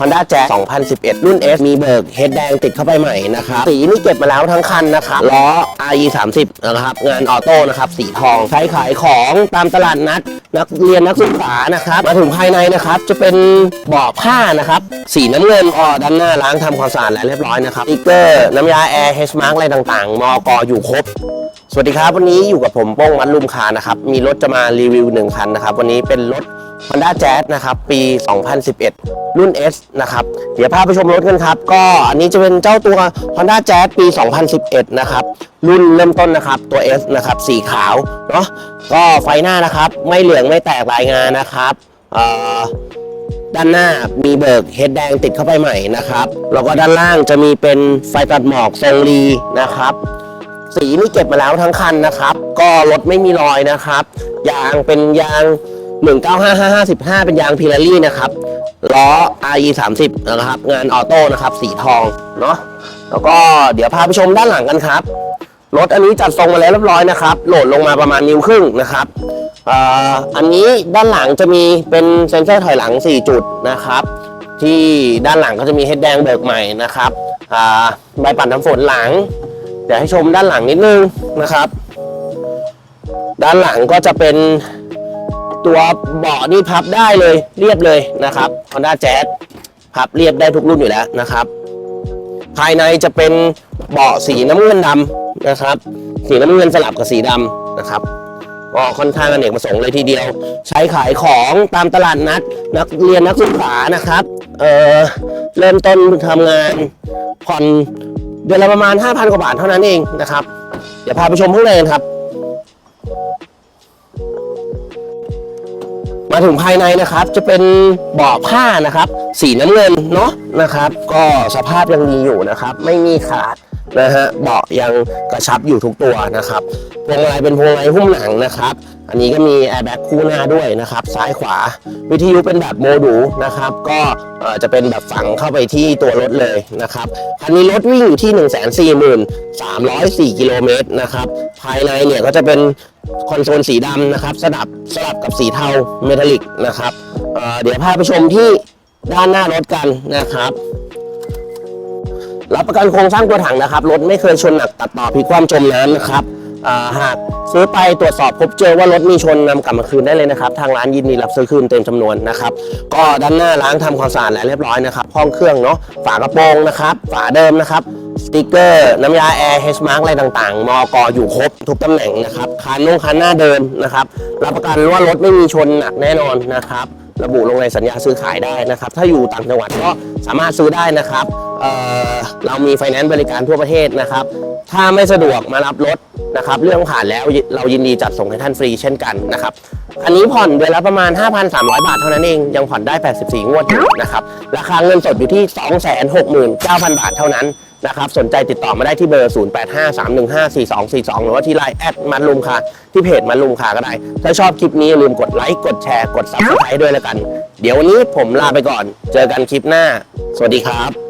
Honda Jazz 2011 รุ่น S มีเบิกเฮดแดงติดเข้าไปใหม่นะครับ สีนี่เก็บมาแล้วทั้งคันนะครับ ล้อ RE 30นะครับ งานออโต้นะครับ สีทอง ใช้ขายของตามตลาดนัด นักเรียนนักศึกษานะครับ มาถึงภายในนะครับ จะเป็นเบาะผ้านะครับ สีน้ำเงินก็ด้านหน้าล้างทำความสะอาดแล้วเรียบร้อยนะครับสติ๊กเกอร์ น้ำยาแอร์เฮชมาร์กอะไรต่างๆ มอกอยู่ครบ สวัสดีครับ วันนี้อยู่กับผมโป้งมัดลุมคานะครับ มีรถจะมารีวิวหนึ่งคันนะครับ วันนี้เป็นรถ Honda Jazz นะครับ ปี 2011 รุ่น S นะครับ เดี๋ยวพาไปชมรถกันครับ ก็อันนี้จะเป็นเจ้าตัว Honda Jazz ปี 2011 นะครับ รุ่นเริ่มต้นนะครับ ตัว S นะครับ สีขาว เนาะก็ไฟหน้านะครับ ไม่เหลืองไม่แตกลายงานนะครับด้านหน้ามีเบิกเฮดแดงติดเข้าไปใหม่นะครับ แล้วก็ด้านล่างจะมีเป็นไฟตัดหมอกทรงรีนะครับ สีนี่เก็บมาแล้วทั้งคันนะครับ ก็รถไม่มีรอยนะครับ ยางเป็นยาง 195555 เป็นยางพิลารี่นะครับล้อ RE 30นะครับ งานออโต้นะครับ สีทองเนาะแล้วก็เดี๋ยวพาไปชมด้านหลังกันครับรถอันนี้จัดทรงมาแล้วเรียบร้อยนะครับ โหลดลงมาประมาณนิ้วครึ่งนะครับอ่ออันนี้ด้านหลังจะมีเป็นเซ็นเซอร์ถอยหลัง 4 จุดนะครับ ที่ด้านหลังก็จะมีเฮดแดงเบิกใหม่นะครับอ่าใบปัดน้ำฝนหลัง เดี๋ยวให้ชมด้านหลังนิดนึงนะครับ ด้านหลังก็จะเป็นตัวเบาะนี่พับได้เลยเรียบเลยนะครับ Honda Jazz พับเรียบได้ทุกรุ่นอยู่แล้วนะครับ ภายในจะเป็นเบาะสีน้ำเงินดำนะครับ สีน้ำเงินสลับกับสีดำนะครับก็ค่อนข้างอเนกประสงค์เลยทีเดียว ใช้ขายของตามตลาดนัด นักเรียนนักศึกษานะครับ เออเริ่มต้นทำงานผ่อน เดือนละประมาณ 5,000 กว่าบาทเท่านั้นเองนะครับ เดี๋ยวพาไปชมข้างในกันครับ มาถึงภายในนะครับจะเป็นเบาะผ้านะครับ สีน้ำเงินเนาะนะครับ ก็สภาพยังดีอยู่นะครับ ไม่มีขาด นะฮะเบาะยังกระชับอยู่ทุกตัวนะครับพวงมาลัยเป็นพวงมาลัยหุ้มหนังนะครับ อันนี้ก็มีแอร์แบ็กคู่หน้าด้วยนะครับ ซ้ายขวา วิทยุเป็นแบบโมดูลนะครับ ก็จะเป็นแบบฝังเข้าไปที่ตัวรถเลยนะครับคันนี้รถวิ่งอยู่ที่ 1 4 3 0 4 กิโลเมตรนะครับ ภายในเนี่ยก็จะเป็นคอนโซลสีดำนะครับสลับสลับกับสีเทาเมทัลลิกนะครับเเดี๋ยวพาไปชมที่ด้านหน้ารถกันนะครับ รับประกันโครงสร้างตัวถังนะครับ รถไม่เคยชนหนักตัดต่อพลิกคว่ำจมน้ำนะครับหากซื้อไปตรวจสอบพบเจอว่ารถมีชนนำกลับมาคืนได้เลยนะครับ ทางร้านยินดีรับซื้อคืนเต็มจำนวนนะครับ ก็ด้านหน้าล้างทำความสะอาดแล้วเรียบร้อยนะครับ ห้องเครื่องเนาะฝากระโปรงนะครับ ฝาเดิมนะครับสติกเกอร์ น้ำยาแอร์เฮชมาร์กอะไรต่างๆ มอกอยู่ครบทุกตำแหน่งนะครับคันนุ่งคันหน้าเดิมนะครับ รับประกันว่ารถไม่มีชนหนักแน่นอนนะครับ ระบุลงในสัญญาซื้อขายได้นะครับ ถ้าอยู่ต่างจังหวัดก็สามารถซื้อได้นะครับ เเรามีไฟแนนซ์บริการทั่วประเทศนะครับ ถ้าไม่สะดวกมารับรถนะครับ เรื่องผ่านแล้วเรายินดีจัดส่งให้ท่านฟรีเช่นกันนะครับอันนี้ผ่อนเดือนละประมาณ 5,300 บาทเท่านั้นเอง ยังผ่อนได้ 84 งวดอยู่นะครับ ราคาเงินสดอยู่ที่ 269,000 บาทเท่านั้นนะครับสนใจติดต่อมาได้ที่เบอร์ 0853154242 หรือว่าที่ไลน์แอดมันลุมค่ะ ที่เพจมันลุมค่ะก็ได้ ถ้าชอบคลิปนี้อย่าลืมกดไลค์กดแชร์กด subscribe ด้วยแล้วกัน เดี๋ยววันนี้ผมลาไปก่อน เจอกันคลิปหน้า สวัสดีครับ